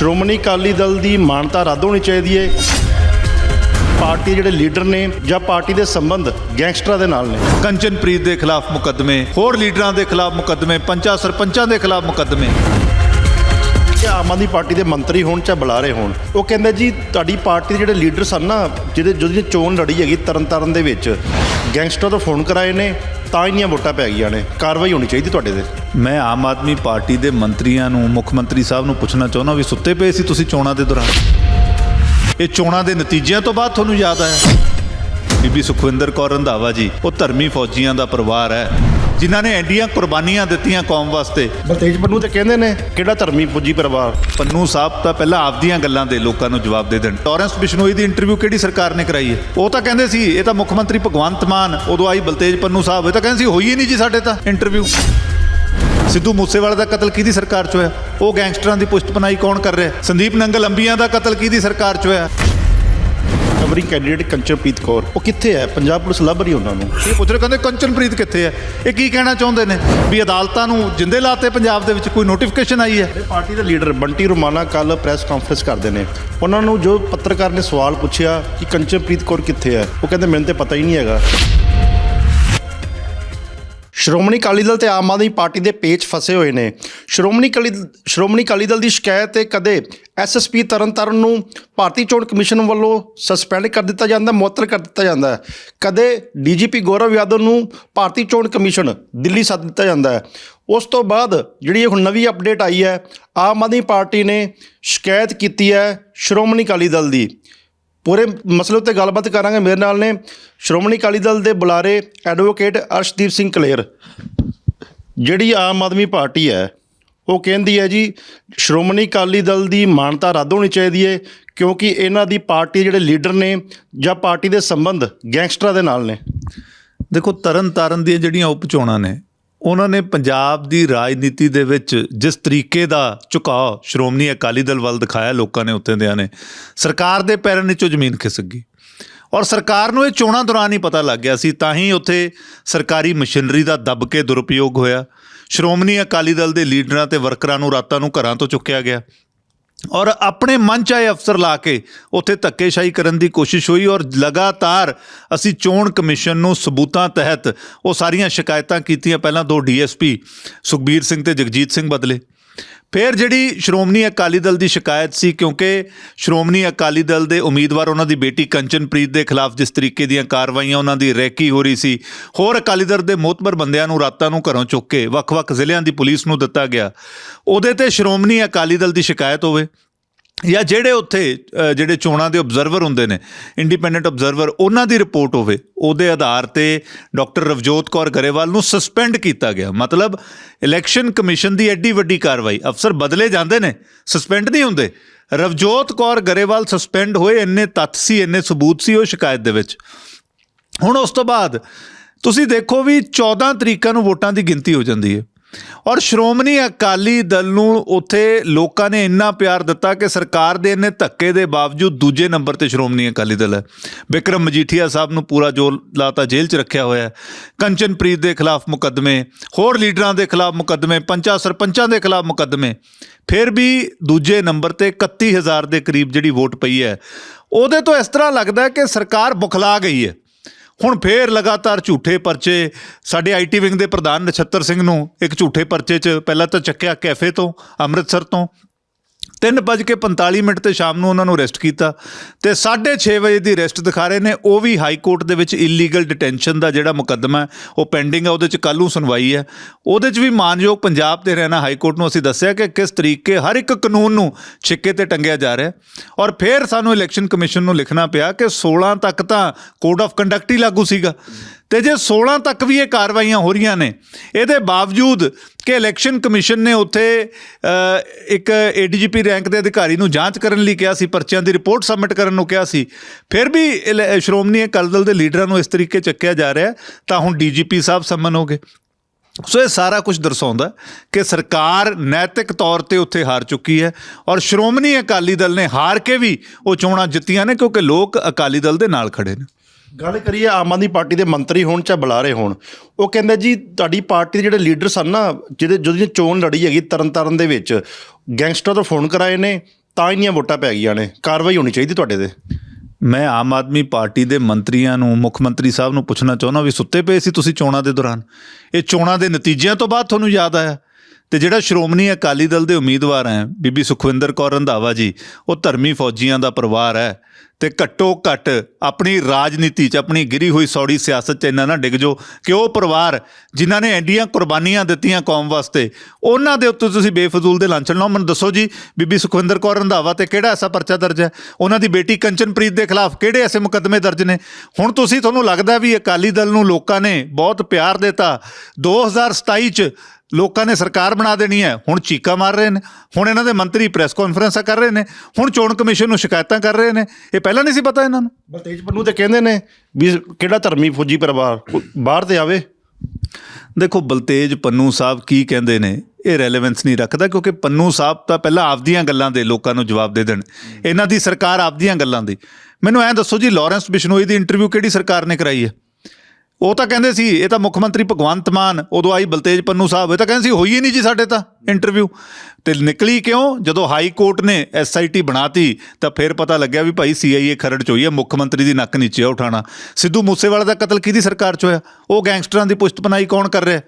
ਸ਼੍ਰੋਮਣੀ ਅਕਾਲੀ ਦਲ ਦੀ ਮਾਨਤਾ ਰੱਦ ਹੋਣੀ ਚਾਹੀਦੀ ਹੈ ਪਾਰਟੀ ਦੇ ਜਿਹੜੇ ਲੀਡਰ ਨੇ ਜਾਂ ਪਾਰਟੀ ਦੇ ਸੰਬੰਧ ਗੈਂਗਸਟਰਾਂ ਦੇ ਨਾਲ ਨੇ। ਕੰਚਨਪ੍ਰੀਤ ਦੇ ਖਿਲਾਫ ਮੁਕੱਦਮੇ ਹੋਰ ਲੀਡਰਾਂ ਦੇ ਖਿਲਾਫ ਮੁਕੱਦਮੇ ਪੰਚਾਂ ਸਰਪੰਚਾਂ ਦੇ ਖਿਲਾਫ ਮੁਕੱਦਮੇ। ਕਿ ਆਮ ਆਦਮੀ ਪਾਰਟੀ ਦੇ ਮੰਤਰੀ ਹੋਣ ਚਾਹੇ ਬੁਲਾਰੇ ਹੋਣ ਉਹ ਕਹਿੰਦੇ ਜੀ ਤੁਹਾਡੀ ਪਾਰਟੀ ਦੇ ਜਿਹੜੇ ਲੀਡਰ ਸਨ ਨਾ ਜਿਹਦੇ ਜਿਹਦੀ ਚੋਣ ਲੜੀ ਹੈਗੀ ਤਰਨਤਾਰਨ ਦੇ ਵਿੱਚ ਗੈਂਗਸਟਰ ਤੋਂ ਫੋਨ ਕਰਾਏ ਨੇ, ਤਾਂ ਇੰਨੀਆਂ ਵੋਟਾਂ ਪੈ ਗਈਆਂ ਨੇ। ਕਾਰਵਾਈ ਹੋਣੀ ਚਾਹੀਦੀ ਤੁਹਾਡੇ ਤੇ। ਮੈਂ ਆਮ ਆਦਮੀ ਪਾਰਟੀ ਦੇ ਮੰਤਰੀਆਂ ਨੂੰ, ਮੁੱਖ ਮੰਤਰੀ ਸਾਹਿਬ ਨੂੰ ਪੁੱਛਣਾ ਚਾਹੁੰਦਾ ਵੀ ਸੁੱਤੇ ਪਏ ਸੀ ਤੁਸੀਂ ਚੋਣਾਂ ਦੇ ਦੌਰਾਨ? ਇਹ ਚੋਣਾਂ ਦੇ ਨਤੀਜਿਆਂ ਤੋਂ ਬਾਅਦ ਤੁਹਾਨੂੰ ਯਾਦ ਆਇਆ? ਬੀਬੀ ਸੁਖਵਿੰਦਰ ਕੌਰ ਰੰਧਾਵਾ ਜੀ, ਉਹ ਧਰਮੀ ਫੌਜੀਆਂ ਦਾ ਪਰਿਵਾਰ ਹੈ। ਜਿਨ੍ਹਾਂ ਨੇ ਐਡੀਆਂ ਕੁਰਬਾਨੀਆਂ ਦਿੱਤੀਆਂ ਕੌਮ ਵਾਸਤੇ। ਬਲਤੇਜ ਪੰਨੂ ਤੇ ਕਹਿੰਦੇ ਨੇ ਕਿਹੜਾ ਧਰਮੀ ਪੁੱਜੀ ਪਰਿਵਾਰ? ਪੰਨੂ ਸਾਹਿਬ ਤਾਂ ਪਹਿਲਾਂ ਆਪਦੀਆਂ ਗੱਲਾਂ ਦੇ ਲੋਕਾਂ ਨੂੰ ਜਵਾਬ ਦੇ ਦੇਣ। ਟੋਰੈਂਸ ਬਿਸ਼ਨੋਈ ਦੀ ਇੰਟਰਵਿਊ ਕਿਹੜੀ ਸਰਕਾਰ ਨੇ ਕਰਾਈ ਹੈ? ਉਹ ਤਾਂ ਕਹਿੰਦੇ ਸੀ ਇਹ ਤਾਂ ਮੁੱਖ ਮੰਤਰੀ ਭਗਵੰਤ ਮਾਨ ਉਦੋਂ ਆਈ ਬਲਤੇਜ ਪੰਨੂ ਸਾਹਿਬ ਇਹ ਤਾਂ ਕਹਿੰਦੇ ਸੀ ਹੋਈ ਹੀ ਨਹੀਂ ਜੀ ਸਾਡੇ ਤਾਂ ਇੰਟਰਵਿਊ ਸਿੱਧੂ ਮੂਸੇਵਾਲੇ ਦਾ ਕਤਲ ਕਿਹਦੀ ਸਰਕਾਰ 'ਚ ਹੋਇਆ? ਉਹ ਗੈਂਗਸਟਰਾਂ ਦੀ ਪੁਸ਼ਤਪਨਾਈ ਕੌਣ ਕਰ ਰਿਹਾ? ਸੰਦੀਪ ਨੰਗਲ ਅੰਬੀਆਂ ਦਾ ਕਤਲ ਕਿਹਦੀ ਸਰਕਾਰ 'ਚ ਹੋਇਆ? ਕਬਰੀ ਕੈਂਡੀਡੇਟ ਕੰਚਨਪ੍ਰੀਤ ਕੌਰ। ਉਹ ਕਿੱਥੇ ਹੈ? ਪੰਜਾਬ ਪੁਲਿਸ ਲੱਭ ਰਹੀ ਉਹਨਾਂ ਨੂੰ। ਇਹ ਪੁੱਛ ਰਹੇ ਕਹਿੰਦੇ ਕੰਚਨਪ੍ਰੀਤ ਕਿੱਥੇ ਹੈ? ਇਹ ਕੀ ਕਹਿਣਾ ਚਾਹੁੰਦੇ ਨੇ? ਵੀ ਅਦਾਲਤਾਂ ਨੂੰ ਜਿੰਦੇ ਲਾਤੇ ਪੰਜਾਬ ਦੇ ਵਿੱਚ? ਕੋਈ ਨੋਟੀਫਿਕੇਸ਼ਨ ਆਈ ਹੈ? ਇਹ ਪਾਰਟੀ ਦੇ ਲੀਡਰ ਬੰਟੀ ਰੋਮਾਨਾ ਕੱਲ ਪ੍ਰੈਸ ਕਾਨਫਰੰਸ ਕਰਦੇ ਨੇ। ਉਹਨਾਂ ਨੂੰ ਜੋ ਪੱਤਰਕਾਰ ਨੇ ਸਵਾਲ ਪੁੱਛਿਆ ਕਿ ਕੰਚਨਪ੍ਰੀਤ ਕੌਰ ਕਿੱਥੇ ਹੈ ਉਹ ਕਹਿੰਦੇ ਮੈਨੂੰ ਤੇ ਪਤਾ ਹੀ ਨਹੀਂ ਹੈਗਾ। ਸ਼੍ਰੋਮਣੀ ਅਕਾਲੀ ਦਲ ਤੇ ਆਮ ਆਦਮੀ ਪਾਰਟੀ ਦੇ ਪੇਚ ਫਸੇ ਹੋਏ ਨੇ। ਸ਼੍ਰੋਮਣੀ ਅਕਾਲੀ ਸ਼੍ਰੋਮਣੀ ਅਕਾਲੀ ਦਲ ਦੀ ਸ਼ਿਕਾਇਤ ਤੇ ਕਦੇ ਐਸਐਸਪੀ ਤਰਨਤਾਰਨ ਨੂੰ ਭਾਰਤੀ ਚੋਣ ਕਮਿਸ਼ਨ ਵੱਲੋਂ ਸਸਪੈਂਡ ਕਰ ਦਿੱਤਾ ਜਾਂਦਾ, ਮੁਅੱਤਲ ਕਰ ਦਿੱਤਾ ਜਾਂਦਾ ਹੈ। ਕਦੇ ਡੀਜੀਪੀ ਗੌਰਵ ਯਾਦਵ ਨੂੰ ਭਾਰਤੀ ਚੋਣ ਕਮਿਸ਼ਨ ਦਿੱਲੀ ਸੱਦ ਦਿੱਤਾ ਜਾਂਦਾ ਹੈ। ਉਸ ਤੋਂ ਬਾਅਦ ਜਿਹੜੀ ਇਹ ਹੁਣ ਨਵੀਂ ਅਪਡੇਟ ਆਈ ਹੈ, ਆਮ ਆਦਮੀ ਪਾਰਟੀ ਨੇ ਸ਼ਿਕਾਇਤ ਕੀਤੀ ਹੈ ਸ਼੍ਰੋਮਣੀ ਅਕਾਲੀ ਦਲ ਦੀ। ਪੂਰੇ ਮਸਲੇ ਉੱਤੇ ਗੱਲਬਾਤ ਕਰਾਂਗੇ। ਮੇਰੇ ਨਾਲ ਨੇ ਸ਼੍ਰੋਮਣੀ ਅਕਾਲੀ ਦਲ ਦੇ ਬੁਲਾਰੇ ਐਡਵੋਕੇਟ ਅਰਸ਼ਦੀਪ ਸਿੰਘ ਕਲੇਰ। ਜਿਹੜੀ ਆਮ ਆਦਮੀ ਪਾਰਟੀ ਹੈ, ਉਹ ਕਹਿੰਦੀ ਹੈ ਜੀ, ਸ਼੍ਰੋਮਣੀ ਅਕਾਲੀ ਦਲ ਦੀ ਮਾਨਤਾ ਰੱਦ ਹੋਣੀ ਚਾਹੀਦੀ ਹੈ, ਕਿਉਂਕਿ ਇਹਨਾਂ ਦੀ ਪਾਰਟੀ ਦੇ ਜਿਹੜੇ ਲੀਡਰ ਨੇ ਜਾਂ ਪਾਰਟੀ ਦੇ ਸੰਬੰਧ ਗੈਂਗਸਟਰਾਂ ਦੇ ਨਾਲ ਨੇ। ਦੇਖੋ, ਤਰਨ ਤਾਰਨ ਦੀਆਂ ਜਿਹੜੀਆਂ ਉਪ ਚੋਣਾਂ ਨੇ ਉਹਨਾਂ ਨੇ ਪੰਜਾਬ ਦੀ ਰਾਜਨੀਤੀ ਦੇ ਵਿੱਚ ਜਿਸ ਤਰੀਕੇ ਦਾ ਝੁਕਾਅ ਸ਼੍ਰੋਮਣੀ ਅਕਾਲੀ ਦਲ ਵੱਲ ਦਿਖਾਇਆ ਲੋਕਾਂ ਨੇ ਉੱਥੇ ਦਿਆਂ ਨੇ, ਸਰਕਾਰ ਦੇ ਪੈਰਾਂ ਨੀਚੋਂ ਜ਼ਮੀਨ ਖਿਸਕ ਗਈ। ਔਰ ਸਰਕਾਰ ਨੂੰ ਇਹ ਚੋਣਾਂ ਦੌਰਾਨ ਹੀ ਪਤਾ ਲੱਗ ਗਿਆ ਸੀ, ਤਾਂ ਹੀ ਉੱਥੇ ਸਰਕਾਰੀ ਮਸ਼ੀਨਰੀ ਦਾ ਦੱਬ ਕੇ ਦੁਰਉਪਯੋਗ ਹੋਇਆ। ਸ਼੍ਰੋਮਣੀ ਅਕਾਲੀ ਦਲ ਦੇ ਲੀਡਰਾਂ ਤੇ ਵਰਕਰਾਂ ਨੂੰ ਰਾਤਾਂ ਨੂੰ ਘਰਾਂ ਤੋਂ ਚੁੱਕਿਆ ਗਿਆ। ਔਰ ਆਪਣੇ ਮਨ ਚਾਹੇ ਅਫਸਰ ਲਾ ਕੇ ਉੱਥੇ ਧੱਕੇਸ਼ਾਹੀ ਕਰਨ ਦੀ ਕੋਸ਼ਿਸ਼ ਹੋਈ ਔਰ ਲਗਾਤਾਰ ਅਸੀਂ ਚੋਣ ਕਮਿਸ਼ਨ ਨੂੰ ਸਬੂਤਾਂ ਤਹਿਤ ਉਹ ਸਾਰੀਆਂ ਸ਼ਿਕਾਇਤਾਂ ਕੀਤੀਆਂ। ਪਹਿਲਾਂ ਦੋ ਡੀਐਸਪੀ ਸੁਖਬੀਰ ਸਿੰਘ ਤੇ ਜਗਜੀਤ ਸਿੰਘ ਬਦਲੇ। ਫਿਰ ਜਿਹੜੀ ਸ਼੍ਰੋਮਣੀ ਅਕਾਲੀ ਦਲ ਦੀ ਸ਼ਿਕਾਇਤ ਸੀ, ਕਿਉਂਕਿ ਸ਼੍ਰੋਮਣੀ ਅਕਾਲੀ ਦਲ ਦੇ ਉਮੀਦਵਾਰ ਉਹਨਾਂ ਦੀ ਬੇਟੀ ਕੰਚਨਪ੍ਰੀਤ ਦੇ ਖਿਲਾਫ ਜਿਸ ਤਰੀਕੇ ਦੀਆਂ ਕਾਰਵਾਈਆਂ ਉਹਨਾਂ ਦੀ ਰੈਕੀ ਹੋ ਰਹੀ ਸੀ, ਹੋਰ ਅਕਾਲੀ ਦਲ ਦੇ ਮੋਤਬਰ ਬੰਦਿਆਂ ਨੂੰ ਰਾਤਾਂ ਨੂੰ ਘਰੋਂ ਚੁੱਕ ਕੇ ਵੱਖ-ਵੱਖ ਜ਼ਿਲ੍ਹਿਆਂ ਦੀ ਪੁਲਿਸ ਨੂੰ ਦਿੱਤਾ ਗਿਆ। ਉਹਦੇ ਤੇ ਸ਼੍ਰੋਮਣੀ ਅਕਾਲੀ ਦਲ ਦੀ ਸ਼ਿਕਾਇਤ ਹੋਵੇ ਜਾਂ ਜਿਹੜੇ ਉੱਥੇ ਜਿਹੜੇ ਚੋਣਾਂ ਦੇ ਆਬਜ਼ਰਵਰ ਹੁੰਦੇ ਨੇ ਇੰਡੀਪੈਂਡੈਂਟ ਆਬਜ਼ਰਵਰ ਉਹਨਾਂ ਦੀ ਰਿਪੋਰਟ ਹੋਵੇ, ਉਹਦੇ ਆਧਾਰ ਤੇ ਡਾਕਟਰ ਰਵਜੋਤ ਕੌਰ ਗਰੇਵਾਲ ਨੂੰ ਸਸਪੈਂਡ ਕੀਤਾ ਗਿਆ। ਮਤਲਬ ਇਲੈਕਸ਼ਨ ਕਮਿਸ਼ਨ ਦੀ ਐਡੀ ਵੱਡੀ ਕਾਰਵਾਈ। ਅਫਸਰ ਬਦਲੇ ਜਾਂਦੇ ਨੇ ਸਸਪੈਂਡ ਨਹੀਂ ਹੁੰਦੇ। ਰਵਜੋਤ ਕੌਰ ਗਰੇਵਾਲ ਸਸਪੈਂਡ ਹੋਏ, ਇੰਨੇ ਤੱਥ ਸੀ, ਇੰਨੇ ਸਬੂਤ ਸੀ ਉਹ ਸ਼ਿਕਾਇਤ ਦੇ ਵਿੱਚ। ਹੁਣ ਉਸ ਤੋਂ ਬਾਅਦ ਤੁਸੀਂ ਦੇਖੋ ਵੀ 14 ਤਰੀਕਾਂ ਨੂੰ ਵੋਟਾਂ ਦੀ ਗਿਣਤੀ ਹੋ ਜਾਂਦੀ ਹੈ। ਔਰ ਸ਼੍ਰੋਮਣੀ ਅਕਾਲੀ ਦਲ ਨੂੰ ਉੱਥੇ ਲੋਕਾਂ ਨੇ ਇੰਨਾ ਪਿਆਰ ਦਿੱਤਾ ਕਿ ਸਰਕਾਰ ਦੇ ਇੰਨੇ ਧੱਕੇ ਦੇ ਬਾਵਜੂਦ ਦੂਜੇ ਨੰਬਰ ਤੇ ਸ਼੍ਰੋਮਣੀ ਅਕਾਲੀ ਦਲ ਹੈ। ਵਿਕਰਮ ਮਜੀਠੀਆ ਸਾਹਿਬ ਨੂੰ ਪੂਰਾ ਜੋਰ ਲਾਤਾ, ਜੇਲ੍ਹ 'ਚ ਰੱਖਿਆ ਹੋਇਆ ਹੈ। ਕੰਚਨਪ੍ਰੀਤ ਦੇ ਖਿਲਾਫ ਮੁਕੱਦਮੇ, ਹੋਰ ਲੀਡਰਾਂ ਦੇ ਖਿਲਾਫ ਮੁਕੱਦਮੇ, ਪੰਚਾਂ ਸਰਪੰਚਾਂ ਦੇ ਖਿਲਾਫ ਮੁਕੱਦਮੇ, ਫਿਰ ਵੀ ਦੂਜੇ ਨੰਬਰ ਤੇ 31000 ਦੇ ਕਰੀਬ ਜਿਹੜੀ ਵੋਟ ਪਈ ਹੈ। ਉਹਦੇ ਤੋਂ ਇਸ ਤਰ੍ਹਾਂ ਲੱਗਦਾ ਕਿ ਸਰਕਾਰ ਬੁਖਲਾ ਗਈ ਹੈ। ਹੁਣ ਫੇਰ ਲਗਾਤਾਰ ਝੂਠੇ ਪਰਚੇ। ਸਾਡੇ ਆਈਟੀ ਵਿੰਗ ਦੇ ਪ੍ਰਧਾਨ ਨਛੱਤਰ ਸਿੰਘ ਨੂੰ ਇੱਕ ਝੂਠੇ ਪਰਚੇ 'ਚ ਪਹਿਲਾਂ ਤਾਂ ਚੱਕਿਆ ਕੈਫੇ ਤੋਂ, ਅੰਮ੍ਰਿਤਸਰ ਤੋਂ। 3:45 ਮਿੰਟ ਤੇ ਸ਼ਾਮ ਨੂੰ ਉਹਨਾਂ ਨੂੰ ਅਰੈਸਟ ਕੀਤਾ ਤੇ 6:30 ਵਜੇ ਦੀ ਅਰੈਸਟ ਦਿਖਾ ਰਹੇ ਨੇ। ਉਹ ਵੀ ਹਾਈ ਕੋਰਟ ਦੇ ਵਿੱਚ ਇਲੀਗਲ ਡਿਟੈਂਸ਼ਨ ਦਾ ਜਿਹੜਾ ਮੁਕੱਦਮਾ ਉਹ ਪੈਂਡਿੰਗ ਹੈ, ਉਹਦੇ 'ਚ ਕੱਲ੍ਹ ਨੂੰ ਸੁਣਵਾਈ ਹੈ। ਉਹਦੇ 'ਚ ਵੀ ਮਾਨਯੋਗ ਪੰਜਾਬ ਤੇ ਰਹਿਣਾ ਹਾਈ ਕੋਰਟ ਨੂੰ ਅਸੀਂ ਦੱਸਿਆ ਕਿ ਕਿਸ ਤਰੀਕੇ ਹਰ ਇੱਕ ਕਾਨੂੰਨ ਨੂੰ ਛਿੱਕੇ ਤੇ ਟੰਗਿਆ ਜਾ ਰਿਹਾ ਔਰ ਫਿਰ ਸਾਨੂੰ ਇਲੈਕਸ਼ਨ ਕਮਿਸ਼ਨ ਨੂੰ ਲਿਖਣਾ ਪਿਆ ਕਿ 16 ਤੱਕ ਤਾਂ ਕੋਡ ਆਫ ਕੰਡਕਟ ਹੀ ਲਾਗੂ ਸੀਗਾ। ਤੇ ਜੇ 16 ਤੱਕ ਵੀ ਇਹ ਕਾਰਵਾਈਆਂ ਹੋ ਰਹੀਆਂ ਨੇ ਇਹਦੇ ਬਾਵਜੂਦ ਕਿ ਇਲੈਕਸ਼ਨ ਕਮਿਸ਼ਨ ਨੇ ਉੱਥੇ ਅ, ਇੱਕ ਏਡੀਜੀਪੀ ਰੈਂਕ ਦੇ ਅਧਿਕਾਰੀ ਨੂੰ ਜਾਂਚ ਕਰਨ ਲਈ ਕਿਹਾ ਸੀ ਪਰਚਿਆਂ ਦੀ ਰਿਪੋਰਟ ਸਬਮਿਟ ਕਰਨ ਨੂੰ ਕਿਹਾ ਸੀ ਫਿਰ ਵੀ ਇਲ- ਸ਼੍ਰੋਮਣੀ ਅਕਾਲੀ ਦਲ ਦੇ ਲੀਡਰਾਂ ਨੂੰ ਇਸ ਤਰੀਕੇ ਚੱਕਿਆ ਜਾ ਰਿਹਾ ਤਾਂ ਹੁਣ ਡੀਜੀਪੀ ਸਾਹਿਬ ਸੰਮਨ ਹੋ ਗਏ। ਸੋ ਇਹ ਸਾਰਾ ਕੁਝ ਦਰਸਾਉਂਦਾ ਕਿ ਸਰਕਾਰ ਨੈਤਿਕ ਤੌਰ ਤੇ ਉੱਥੇ ਹਾਰ ਚੁੱਕੀ ਹੈ ਔਰ ਸ਼੍ਰੋਮਣੀ ਅਕਾਲੀ ਦਲ ਨੇ ਹਾਰ ਕੇ ਵੀ ਉਹ ਚੋਣਾਂ ਜਿੱਤੀਆਂ ਨੇ ਕਿਉਂਕਿ ਲੋਕ ਅਕਾਲੀ ਦਲ ਦੇ ਨਾਲ ਖੜੇ ਨੇ। ਗੱਲ ਕਰੀਏ ਆਮ ਆਦਮੀ ਪਾਰਟੀ ਦੇ ਮੰਤਰੀ ਹੋਣ ਚਾਹੇ ਬੁਲਾਰੇ ਹੋਣ, ਉਹ ਕਹਿੰਦੇ ਜੀ ਤੁਹਾਡੀ ਪਾਰਟੀ ਦੇ ਜਿਹੜੇ ਲੀਡਰ ਸਨ ਨਾ ਜਿਹਦੇ ਜਿਹਦੀ ਚੋਣ ਲੜੀ ਹੈਗੀ ਤਰਨਤਾਰਨ ਦੇ ਵਿੱਚ, ਗੈਂਗਸਟਰ ਤੋਂ ਫੋਨ ਕਰਾਏ ਨੇ, ਤਾਂ ਇੰਨੀਆਂ ਵੋਟਾਂ ਪੈ ਗਈਆਂ ਨੇ, ਕਾਰਵਾਈ ਹੋਣੀ ਚਾਹੀਦੀ ਤੁਹਾਡੇ ਤੇ? ਮੈਂ ਆਮ ਆਦਮੀ ਪਾਰਟੀ ਦੇ ਮੰਤਰੀਆਂ ਨੂੰ, ਮੁੱਖ ਮੰਤਰੀ ਸਾਹਿਬ ਨੂੰ ਪੁੱਛਣਾ ਚਾਹੁੰਦਾ ਵੀ ਸੁੱਤੇ ਪਏ ਸੀ ਤੁਸੀਂ ਚੋਣਾਂ ਦੇ ਦੌਰਾਨ। ਇਹ ਚੋਣਾਂ ਦੇ ਨਤੀਜਿਆਂ ਤੋਂ ਬਾਅਦ ਤੁਹਾਨੂੰ ਯਾਦ ਆਇਆ? ਤੇ ਜਿਹੜਾ ਸ਼੍ਰੋਮਣੀ ਅਕਾਲੀ ਦਲ ਦੇ ਉਮੀਦਵਾਰ ਹੈ, ਬੀਬੀ ਸੁਖਵਿੰਦਰ ਕੌਰ ਰੰਧਾਵਾ ਜੀ, ਉਹ ਧਰਮੀ ਫੌਜੀਆਂ ਦਾ ਪਰਿਵਾਰ ਹੈ ਤੇ ਘੱਟੋ ਘੱਟ ਆਪਣੀ ਰਾਜਨੀਤੀ 'ਚ, ਆਪਣੀ ਗਿਰੀ ਹੋਈ ਸੌੜੀ ਸਿਆਸਤ 'ਚ ਇੰਨਾ ਨਾ ਡਿੱਗ ਜੋ ਕਿ ਉਹ ਪਰਿਵਾਰ ਜਿਨ੍ਹਾਂ ਨੇ ਐਡੀਆਂ ਕੁਰਬਾਨੀਆਂ ਦਿੱਤੀਆਂ ਕੌਮ ਵਾਸਤੇ, ਉਹਨਾਂ ਦੇ ਉੱਤੇ ਤੁਸੀਂ ਬੇਫਜ਼ੂਲ ਦੇ ਲਾਂਛਨ ਲਾਓ। ਮੈਨੂੰ ਦੱਸੋ ਜੀ, ਬੀਬੀ ਸੁਖਵਿੰਦਰ ਕੌਰ ਰੰਧਾਵਾ ਤੇ ਕਿਹੜਾ ਐਸਾ ਪਰਚਾ ਦਰਜ ਹੈ? ਉਹਨਾਂ ਦੀ ਬੇਟੀ ਕੰਚਨਪ੍ਰੀਤ ਦੇ ਖਿਲਾਫ ਕਿਹੜੇ ਐਸੇ ਮੁਕੱਦਮੇ ਦਰਜ ਨੇ? ਹੁਣ ਤੁਸੀਂ ਤੁਹਾਨੂੰ ਲੱਗਦਾ ਵੀ ਅਕਾਲੀ ਦਲ ਨੂੰ ਲੋਕਾਂ ਨੇ ਬਹੁਤ ਪਿਆਰ ਦਿੱਤਾ। 2027 'ਚ ਲੋਕਾਂ ਨੇ ਸਰਕਾਰ ਬਣਾ ਦੇਣੀ ਹੈ। ਹੁਣ ਚੀਕਾ ਮਾਰ ਰਹੇ ਨੇ। ਹੁਣ ਇਹਨਾਂ ਦੇ ਮੰਤਰੀ ਪ੍ਰੈਸ ਕਾਨਫਰੰਸਾਂ ਕਰ ਰਹੇ ਨੇ। ਹੁਣ ਚੋਣ ਕਮਿਸ਼ਨ ਨੂੰ ਸ਼ਿਕਾਇਤਾਂ ਕਰ ਰਹੇ ਨੇ। ਇਹ ਪਹਿਲਾਂ ਨਹੀਂ ਸੀ ਪਤਾ ਇਹਨਾਂ ਨੂੰ? ਬਲਤੇਜ ਪੰਨੂ ਤੇ ਕਹਿੰਦੇ ਨੇ ਵੀ ਕਿਹੜਾ ਧਰਮੀ ਫੌਜੀ ਪਰਿਵਾਰ? ਬਾਹਰ ਤੇ ਆਵੇ। ਦੇਖੋ ਬਲਤੇਜ ਪੰਨੂ ਸਾਹਿਬ ਕੀ ਕਹਿੰਦੇ ਨੇ? ਇਹ ਰੈਲੇਵੈਂਸ ਨਹੀਂ ਰੱਖਦਾ ਕਿਉਂਕਿ ਪੰਨੂ ਸਾਹਿਬ ਤਾਂ ਪਹਿਲਾਂ ਆਪਦੀਆਂ ਗੱਲਾਂ ਦੇ ਲੋਕਾਂ ਨੂੰ ਜਵਾਬ ਦੇ ਦੇਣ। ਇਹਨਾਂ ਦੀ ਸਰਕਾਰ ਆਪਦੀਆਂ ਗੱਲਾਂ ਦੀ। ਮੈਨੂੰ ਐਂ ਦੱਸੋ ਜੀ ਲਾਰੈਂਸ ਬਿਸ਼ਨੋਈ ਦੀ ਇੰਟਰਵਿਊ ਕਿਹੜੀ ਸਰਕਾਰ ਨੇ ਕਰਾਈ ਹੈ? ਉਹ ਤਾਂ ਕਹਿੰਦੇ ਸੀ, ਇਹ ਤਾਂ ਮੁੱਖ ਮੰਤਰੀ ਭਗਵੰਤ ਮਾਨ, ਉਦੋਂ ਆਈ ਬਲਤੇਜ ਪੰਨੂ ਸਾਹਿਬ, ਇਹ ਤਾਂ ਕਹਿੰਦੇ ਸੀ, ਹੋਈ ਹੀ ਨਹੀਂ ਜੀ ਸਾਡੇ ਤਾਂ ਇੰਟਰਵਿਊ ਤੇ ਨਿਕਲੀ ਕਿਉਂ? ਜਦੋਂ ਹਾਈ ਕੋਰਟ ਨੇ ਐਸਆਈਟੀ ਬਣਾਤੀ, ਤਾਂ ਫਿਰ ਪਤਾ ਲੱਗਿਆ ਵੀ ਭਾਈ ਸੀਆਈਏ ਖਰੜ ਚ ਹੋਈ ਹੈ, ਮੁੱਖ ਮੰਤਰੀ ਦੀ ਨੱਕ ਨੀਚੇ ਉਠਾਣਾ ਸਿੱਧੂ ਮੂਸੇਵਾਲਾ ਦਾ ਕਤਲ ਕਿਹਦੀ ਸਰਕਾਰ ਚ ਹੋਇਆ? ਉਹ ਗੈਂਗਸਟਰਾਂ ਦੀ ਪੁਸ਼ਤ ਕੌਣ ਕਰ ਰਿਹਾ?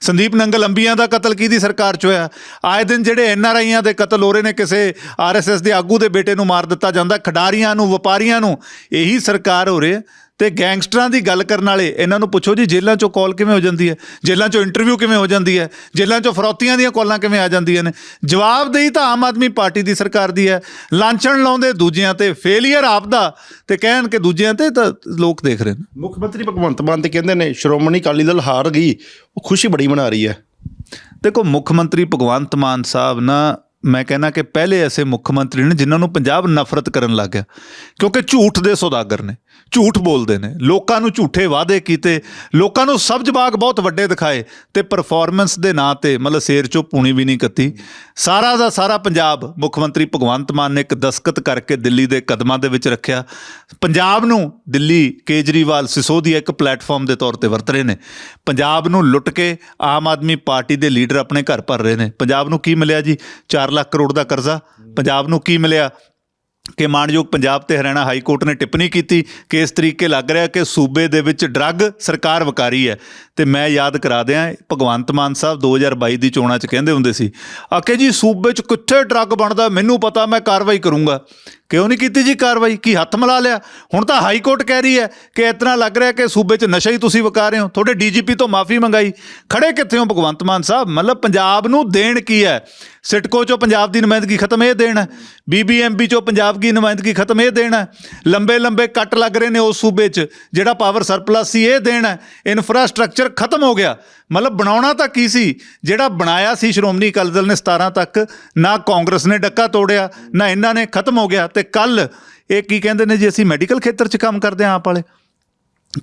ਸੰਦੀਪ ਨੰਗਲ ਅੰਬੀਆਂ ਦਾ ਕਤਲ ਕਿਹਦੀ ਸਰਕਾਰ ਚ ਹੋਇਆ? ਆਏ ਦਿਨ ਜਿਹੜੇ ਐਨਆਰਆਈਆਂ ਦੇ ਕਤਲ ਹੋ ਰਹੇ ਨੇ, ਕਿਸੇ ਆਰਐਸਐਸ ਦੇ ਆਗੂ ਦੇ ਬੇਟੇ ਨੂੰ ਮਾਰ ਦਿੱਤਾ ਜਾਂਦਾ, ਖਿਡਾਰੀਆਂ ਨੂੰ, ਵਪਾਰੀਆਂ ਨੂੰ, ਇਹੀ ਸਰਕਾਰ ਹੋ ਰਹੀ ਹੈ। ਤੇ ਗੈਂਗਸਟਰਾਂ ਦੀ ਗੱਲ ਕਰਨ ਵਾਲੇ ਇਹਨਾਂ ਨੂੰ ਪੁੱਛੋ ਜੀ ਜੇਲ੍ਹਾਂ ਚੋਂ ਕਾਲ ਕਿਵੇਂ ਹੋ ਜਾਂਦੀ ਹੈ? ਜੇਲ੍ਹਾਂ ਚੋਂ ਇੰਟਰਵਿਊ ਕਿਵੇਂ ਹੋ ਜਾਂਦੀ ਹੈ? ਜੇਲ੍ਹਾਂ ਚੋਂ ਫਰੌਤੀਆਂ ਦੀਆਂ ਕਾਲਾਂ ਕਿਵੇਂ ਆ ਜਾਂਦੀਆਂ ਨੇ? ਜਵਾਬਦੇਹੀ ਤਾਂ ਆਮ ਆਦਮੀ ਪਾਰਟੀ ਦੀ ਸਰਕਾਰ ਦੀ ਹੈ। ਲਾਂਛਣ ਲਾਉਂਦੇ ਦੂਜਿਆਂ ਤੇ ਫੇਲਿਅਰ ਆਪਦਾ। ਤੇ ਕਹਿਣ ਕਿ ਦੂਜਿਆਂ ਤੇ ਤਾਂ ਲੋਕ ਦੇਖ ਰਹੇ ਨੇ। ਮੁੱਖ ਮੰਤਰੀ ਭਗਵੰਤ ਮਾਨ ਤੇ ਕਹਿੰਦੇ ਨੇ ਸ਼੍ਰੋਮਣੀ ਅਕਾਲੀ ਦਲ ਹਾਰ ਗਈ ਉਹ ਖੁਸ਼ੀ ਬੜੀ ਮਨਾ ਰਹੀ ਹੈ। ਦੇਖੋ ਮੁੱਖ ਮੰਤਰੀ ਭਗਵੰਤ ਮਾਨ ਸਾਹਿਬ ਨਾ ਮੈਂ ਕਹਿੰਦਾ ਕਿ ਪਹਿਲੇ ਐਸੇ ਮੁੱਖ ਮੰਤਰੀ ਨੇ ਜਿਨ੍ਹਾਂ ਨੂੰ ਪੰਜਾਬ ਨਫ਼ਰਤ ਕਰਨ ਲੱਗ ਗਿਆ। ਕਿਉਂਕਿ ਝੂਠ ਦੇ ਸੌਦਾਗਰ ਨੇ। ਝੂਠ ਬੋਲਦੇ ਨੇ। ਲੋਕਾਂ ਨੂੰ ਝੂਠੇ ਵਾਅਦੇ ਕੀਤੇ। ਲੋਕਾਂ ਨੂੰ ਸਬਜ਼ ਬਾਗ ਬਹੁਤ ਵੱਡੇ ਦਿਖਾਏ ਤੇ ਪਰਫਾਰਮੈਂਸ ਦੇ ਨਾਂ ਤੇ ਮਤਲਬ ਸੇਰ ਚੋਂ ਪੂਣੀ ਵੀ ਨਹੀਂ ਕੱਤੀ। ਸਾਰਾ ਦਾ ਸਾਰਾ ਪੰਜਾਬ ਮੁੱਖ ਮੰਤਰੀ ਭਗਵੰਤ ਮਾਨ ਨੇ ਇੱਕ ਦਸਕਤ ਕਰਕੇ ਦਿੱਲੀ ਦੇ ਕਦਮਾਂ ਦੇ ਵਿੱਚ ਰੱਖਿਆ। ਪੰਜਾਬ ਨੂੰ ਦਿੱਲੀ, ਕੇਜਰੀਵਾਲ, ਸਿਸੋਦੀਆ ਇੱਕ ਪਲੇਟਫਾਰਮ ਦੇ ਤੌਰ ਤੇ ਵਰਤ ਰਹੇ ਨੇ। ਪੰਜਾਬ ਨੂੰ ਲੁੱਟ ਕੇ ਆਮ ਆਦਮੀ ਪਾਰਟੀ ਦੇ ਲੀਡਰ ਆਪਣੇ ਘਰ ਭਰ ਰਹੇ ਨੇ। ਪੰਜਾਬ ਨੂੰ ਕੀ ਮਿਲਿਆ ਜੀ? 4 ਲੱਖ ਕਰੋੜ ਦਾ ਕਰਜ਼ਾ। ਪੰਜਾਬ ਨੂੰ ਕੀ ਮਿਲਿਆ? ਕਿ ਮਾਨਯੋਗ ਪੰਜਾਬ ਤੇ ਹਰਿਆਣਾ ਹਾਈ ਕੋਰਟ ਨੇ ਟਿੱਪਣੀ ਕੀਤੀ ਕਿ ਇਸ ਤਰੀਕੇ ਲੱਗ ਰਿਹਾ ਕਿ ਸੂਬੇ ਦੇ ਵਿੱਚ ਡਰੱਗ ਸਰਕਾਰ ਵਕਾਰੀ ਹੈ। ਤੇ ਮੈਂ ਯਾਦ ਕਰਾ ਦਿਆਂ, ਭਗਵੰਤ ਮਾਨ ਸਾਹਿਬ 2022 ਦੀ ਚੋਣਾਂ 'ਚ ਕਹਿੰਦੇ ਹੁੰਦੇ ਸੀ ਆਕੇ ਜੀ, ਸੂਬੇ 'ਚ ਕਿੱਥੇ ਡਰੱਗ ਬਣਦਾ, ਮੈਨੂੰ ਪਤਾ, ਮੈਂ ਕਾਰਵਾਈ ਕਰੂੰਗਾ। ਕਿਉਂ ਨਹੀਂ ਕੀਤੀ ਜੀ ਕਾਰਵਾਈ? ਕੀ ਹੱਥ ਮਿਲਾ ਲਿਆ? ਹੁਣ ਤਾਂ ਹਾਈ ਕੋਰਟ ਕਹਿ ਰਹੀ ਹੈ ਕਿ ਇਤਨਾ ਲੱਗ ਰਿਹਾ ਕਿ ਸੂਬੇ 'ਚ ਨਸ਼ਾ ਹੀ ਤੁਸੀਂ ਵਕਾ ਰਹੇ ਹੋ। ਤੁਹਾਡੇ ਡੀਜੀਪੀ ਤੋਂ ਮਾਫੀ ਮੰਗਾਈ। ਖੜੇ ਕਿੱਥੇ ਹੋ ਭਗਵੰਤ ਮਾਨ ਸਾਹਿਬ? ਮਤਲਬ ਪੰਜਾਬ ਨੂੰ ਦੇਣ ਕੀ ਹੈ? ਸਿਟਕੋ 'ਚੋਂ ਪੰਜਾਬ ਦੀ ਨੁਮਾਇੰਦਗੀ ਖਤਮ, ਇਹ ਦੇਣ ਬੀਬੀਐਮਬੀ 'ਚੋਂ ਪੰਜਾਬ ਦੀ ਨੁਮਾਇੰਦਗੀ ਖਤਮ ਇਹ ਦੇਣਾ ਲੰਬੇ ਲੰਬੇ ਕੱਟ ਲੱਗ ਰਹੇ ਨੇ ਉਸ ਸੂਬੇ 'ਚ, ਜਿਹੜਾ ਪਾਵਰ ਸਰਪਲਸ ਸੀ ਇਹ ਦੇਣਾ ਇਨਫਰਾਸਟ੍ਰਕਚਰ ਖਤਮ ਹੋ ਗਿਆ। ਮਤਲਬ ਬਣਾਉਣਾ ਤਾਂ ਕੀ ਸੀ? ਜਿਹੜਾ ਬਣਾਇਆ ਸੀ ਸ਼੍ਰੋਮਣੀ ਅਕਾਲੀ ਦਲ ਨੇ 17 ਤੱਕ, ਨਾ ਕਾਂਗਰਸ ਨੇ ਡੱਕਾ ਤੋੜਿਆ, ਨਾ ਇਹਨਾਂ ਨੇ ਖਤਮ ਹੋ ਗਿਆ। ਤੇ ਕੱਲ ਇਹ ਕੀ ਕਹਿੰਦੇ ਨੇ ਜੀ, ਅਸੀਂ ਮੈਡੀਕਲ ਖੇਤਰ 'ਚ ਕੰਮ ਕਰਦੇ ਹਾਂ ਆਪ ਵਾਲੇ।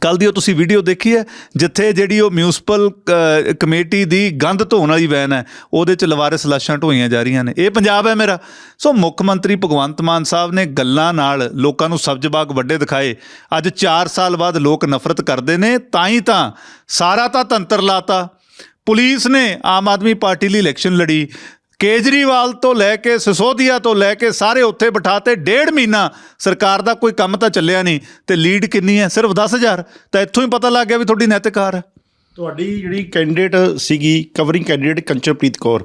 ਕੱਲ ਦੀ ਉਹ ਤੁਸੀਂ ਵੀਡੀਓ ਦੇਖੀ ਹੈ, ਜਿੱਥੇ ਜਿਹੜੀ ਉਹ ਮਿਊਨਿਸਪਲ ਕ- ਕਮੇਟੀ ਦੀ ਗੰਦ ਧੋਣ ਵਾਲੀ ਵੈਨ ਹੈ, ਉਹਦੇ ਚ ਲਵਾਰਿਸ ਲਾਸ਼ਾਂ ਢੋਈਆਂ ਜਾ ਰਹੀਆਂ ਨੇ। ਇਹ ਪੰਜਾਬ ਹੈ ਮੇਰਾ। ਸੋ ਮੁੱਖ ਮੰਤਰੀ ਭਗਵੰਤ ਮਾਨ ਸਾਹਿਬ ਨੇ ਗੱਲਾਂ ਨਾਲ ਲੋਕਾਂ ਨੂੰ ਸਬਜ਼ ਬਾਗ ਵੱਡੇ ਦਿਖਾਏ। ਅੱਜ 4 ਸਾਲ ਬਾਅਦ ਲੋਕ ਨਫ਼ਰਤ ਕਰਦੇ ਨੇ, ਤਾਂ ਹੀ ਤਾਂ ਸਾਰਾ ਤਾਂ ਤੰਤਰ ਲਾਤਾ। ਪੁਲਿਸ ਨੇ ਆਮ ਆਦਮੀ ਪਾਰਟੀ ਲਈ ਇਲੈਕਸ਼ਨ ਲੜੀ। ਕੇਜਰੀਵਾਲ ਤੋਂ ਲੈ ਕੇ ਸਿਸੋਦੀਆ ਤੋਂ ਲੈ ਕੇ ਸਾਰੇ ਉੱਥੇ ਬਿਠਾਤੇ ਡੇਢ ਮਹੀਨਾ ਸਰਕਾਰ ਦਾ ਕੋਈ ਕੰਮ ਤਾਂ ਚੱਲਿਆ ਨਹੀਂ ਤੇ ਲੀਡ ਕਿੰਨੀ ਹੈ? ਸਿਰਫ 10000 ਤਾਂ ਇੱਥੋਂ ਹੀ ਪਤਾ ਲੱਗ ਗਿਆ ਵੀ ਤੁਹਾਡੀ ਨੈਤਿਕ ਹਾਰ ਹੈ। ਤੁਹਾਡੀ ਜਿਹੜੀ ਕੈਂਡੀਡੇਟ ਸੀਗੀ ਕਵਰਿੰਗ ਕੈਂਡੀਡੇਟ ਕੰਚਨਪ੍ਰੀਤ ਕੌਰ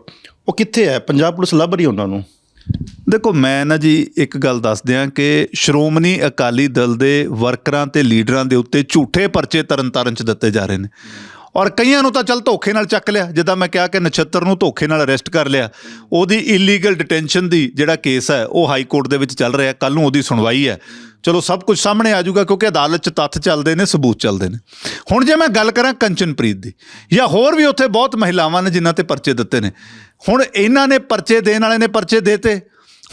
ਉਹ ਕਿੱਥੇ ਹੈ? ਪੰਜਾਬ ਪੁਲਿਸ ਲੱਭ ਰਹੀ ਉਹਨਾਂ ਨੂੰ? ਦੇਖੋ ਮੈਂ ਨਾ ਜੀ ਇੱਕ ਗੱਲ ਦੱਸ ਦਿਆਂ ਕਿ ਸ਼੍ਰੋਮਣੀ ਅਕਾਲੀ ਦਲ ਦੇ ਵਰਕਰਾਂ ਤੇ ਲੀਡਰਾਂ ਦੇ ਉੱਤੇ ਝੂਠੇ ਪਰਚੇ ਤਰਨਤਾਰਨ ਚ ਦਿੱਤੇ ਜਾ ਰਹੇ ਨੇ। ਔਰ ਕਈਆਂ ਨੂੰ ਤਾਂ ਚੱਲ ਧੋਖੇ ਨਾਲ ਚੱਕ ਲਿਆ, ਜਿੱਦਾਂ ਮੈਂ ਕਿਹਾ ਕਿ ਨਛੱਤਰ ਨੂੰ ਧੋਖੇ ਨਾਲ ਅਰੈਸਟ ਕਰ ਲਿਆ। ਉਹਦੀ ਇਲੀਗਲ ਡਿਟੈਂਸ਼ਨ ਦੀ ਜਿਹੜਾ ਕੇਸ ਹੈ, ਉਹ ਹਾਈ ਕੋਰਟ ਦੇ ਵਿੱਚ ਚੱਲ ਰਿਹਾ ਕੱਲ ਨੂੰ ਉਹਦੀ ਸੁਣਵਾਈ ਹੈ। ਚਲੋ ਸਭ ਕੁਝ ਸਾਹਮਣੇ ਆ ਜਾਊਗਾ, ਕਿਉਂਕਿ ਅਦਾਲਤ 'ਚ ਤੱਥ ਚੱਲਦੇ ਨੇ, ਸਬੂਤ ਚੱਲਦੇ ਨੇ। ਹੁਣ ਜੇ ਮੈਂ ਗੱਲ ਕਰਾਂ ਕੰਚਨਪ੍ਰੀਤ ਦੀ, ਜਾਂ ਹੋਰ ਵੀ ਉੱਥੇ ਬਹੁਤ ਮਹਿਲਾਵਾਂ ਨੇ ਜਿਨ੍ਹਾਂ ਤੇ ਪਰਚੇ ਦਿੱਤੇ ਨੇ। ਹੁਣ ਇਹਨਾਂ ਨੇ ਪਰਚੇ ਦੇਣ ਵਾਲੇ ਨੇ ਪਰਚੇ ਦੇਤੇ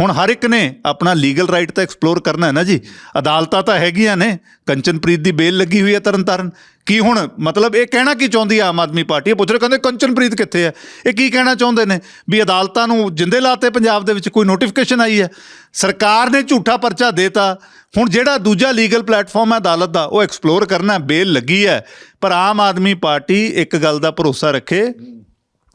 ਹੁਣ ਹਰ ਇੱਕ ਨੇ ਆਪਣਾ ਲੀਗਲ ਰਾਈਟ ਤਾਂ ਐਕਸਪਲੋਰ ਕਰਨਾ ਹੈ ਨਾ ਜੀ। ਅਦਾਲਤਾਂ ਤਾਂ ਹੈਗੀਆਂ ਨੇ, ਕੰਚਨਪ੍ਰੀਤ ਦੀ ਬੇਲ ਲੱਗੀ ਹੋਈ ਹੈ ਤਰਨਤਾਰਨ। ਕੀ ਹੁਣ ਮਤਲਬ ਇਹ ਕਹਿਣਾ ਕੀ ਚਾਹੁੰਦੀ ਹੈ ਆਮ ਆਦਮੀ ਪਾਰਟੀ? ਇਹ ਪੁੱਛ ਰਹੇ, ਕਹਿੰਦੇ ਕੰਚਨਪ੍ਰੀਤ ਕਿੱਥੇ ਹੈ? ਇਹ ਕੀ ਕਹਿਣਾ ਚਾਹੁੰਦੇ ਨੇ? ਵੀ ਅਦਾਲਤਾਂ ਨੂੰ ਜਿੰਦੇ ਲਾਤੇ ਪੰਜਾਬ ਦੇ ਵਿੱਚ ਕੋਈ ਨੋਟੀਫਿਕੇਸ਼ਨ ਆਈ ਹੈ? ਸਰਕਾਰ ਨੇ ਝੂਠਾ ਪਰਚਾ ਦੇਤਾ। ਹੁਣ ਜਿਹੜਾ ਦੂਜਾ ਲੀਗਲ ਪਲੇਟਫਾਰਮ ਹੈ ਅਦਾਲਤ ਦਾ, ਉਹ ਐਕਸਪਲੋਰ ਕਰਨਾ ਬੇਲ ਲੱਗੀ ਹੈ। ਪਰ ਆਮ ਆਦਮੀ ਪਾਰਟੀ ਇੱਕ ਗੱਲ ਦਾ ਭਰੋਸਾ ਰੱਖੇ।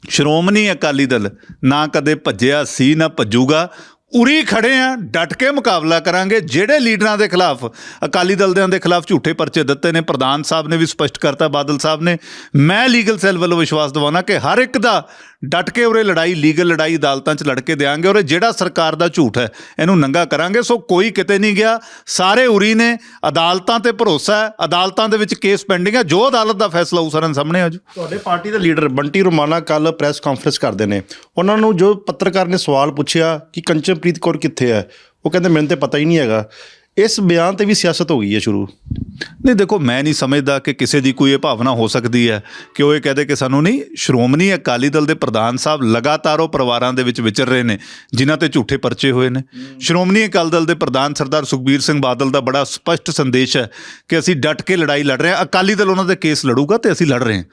ਸ਼੍ਰੋਮਣੀ ਅਕਾਲੀ ਦਲ ਨਾ ਕਦੇ ਭੱਜਿਆ, ਸੀ ਨਾ ਭੱਜੂਗਾ। ਉਰੀ ਖੜੇ ਆ, ਡਟ ਕੇ ਮੁਕਾਬਲਾ ਕਰਾਂਗੇ। ਜਿਹੜੇ ਲੀਡਰਾਂ ਦੇ ਖਿਲਾਫ, ਅਕਾਲੀ ਦਲ ਦੇ ਖਿਲਾਫ ਝੂਠੇ ਪਰਚੇ ਦਿੱਤੇ ਨੇ, ਪ੍ਰਧਾਨ ਸਾਹਿਬ ਨੇ ਵੀ ਸਪਸ਼ਟ ਕਰਤਾ, ਬਾਦਲ ਸਾਹਿਬ ਨੇ। ਮੈਂ ਲੀਗਲ ਸੈੱਲ ਵੱਲੋਂ ਵਿਸ਼ਵਾਸ ਦਿਵਾਉਣਾ ਕਿ ਹਰ ਇੱਕ ਦਾ ਡਟ ਕੇ ਉਰੇ ਲੜਾਈ, ਲੀਗਲ ਲੜਾਈ ਅਦਾਲਤਾਂ 'ਚ ਲੜ ਕੇ ਦੇਾਂਗੇ ਔਰ ਇਹ ਜਿਹੜਾ ਸਰਕਾਰ ਦਾ ਝੂਠ ਹੈ, ਇਹਨੂੰ ਨੰਗਾ ਕਰਾਂਗੇ। ਸੋ ਕੋਈ ਕਿਤੇ ਨਹੀਂ ਗਿਆ। ਸਾਰੇ ਉਰੀ ਨੇ। ਅਦਾਲਤਾਂ ਤੇ ਭਰੋਸਾ ਹੈ। ਅਦਾਲਤਾਂ ਦੇ ਵਿੱਚ ਕੇਸ ਪੈਂਡਿੰਗ ਹੈ। ਜੋ ਅਦਾਲਤ ਦਾ ਫੈਸਲਾ ਉਸ ਸਰਨ ਸਾਹਮਣੇ ਆ ਜੂ ਤੁਹਾਡੇ ਪਾਰਟੀ ਦੇ ਲੀਡਰ ਬੰਟੀ ਰੋਮਾਨਾ ਕੱਲ ਪ੍ਰੈਸ ਕਾਨਫਰੰਸ ਕਰਦੇ ਨੇ। ਉਹਨਾਂ ਨੂੰ ਜੋ ਪੱਤਰਕਾਰ ਨੇ ਸਵਾਲ ਪੁੱਛਿਆ ਕਿ ਕੰਚਨਪ੍ਰੀਤ ਕੌਰ ਕਿੱਥੇ ਹੈ, ਉਹ ਕਹਿੰਦੇ, ਮੈਨੂੰ ਤੇ ਪਤਾ ਹੀ ਨਹੀਂ ਹੈਗਾ। ਇਸ ਬਿਆਨ ਤੇ ਵੀ ਸਿਆਸਤ ਹੋ ਗਈ ਹੈ ਸ਼ੁਰੂ। ਨਹੀਂ, ਦੇਖੋ, ਮੈਂ ਨਹੀਂ ਸਮਝਦਾ ਕਿ ਕਿਸੇ ਦੀ ਕੋਈ ਇਹ ਭਾਵਨਾ ਹੋ ਸਕਦੀ ਹੈ ਕਿ ਉਹ ਇਹ ਕਹਦੇ ਕਿ ਸਾਨੂੰ ਨਹੀਂ, ਸ਼੍ਰੋਮਣੀ ਅਕਾਲੀ ਦਲ ਦੇ ਪ੍ਰਧਾਨ ਸਾਹਿਬ ਲਗਾਤਾਰ ਉਹ ਪਰਿਵਾਰਾਂ ਦੇ ਵਿੱਚ ਵਿਚਰ ਰਹੇ ਨੇ, ਜਿਨ੍ਹਾਂ ਤੇ ਝੂਠੇ ਪਰਚੇ ਹੋਏ ਨੇ। ਸ਼੍ਰੋਮਣੀ ਅਕਾਲੀ ਦਲ ਦੇ ਪ੍ਰਧਾਨ ਸਰਦਾਰ ਸੁਖਬੀਰ ਸਿੰਘ ਬਾਦਲ ਦਾ ਬੜਾ ਸਪਸ਼ਟ ਸੰਦੇਸ਼ ਹੈ ਕਿ ਅਸੀਂ ਡਟ ਕੇ ਲੜਾਈ ਲੜ ਰਹੇ ਹਾਂ। ਅਕਾਲੀ ਦਲ ਉਹਨਾਂ ਦੇ ਕੇਸ ਲੜੂਗਾ ਤੇ ਅਸੀਂ ਲੜ ਰਹੇ ਹਾਂ।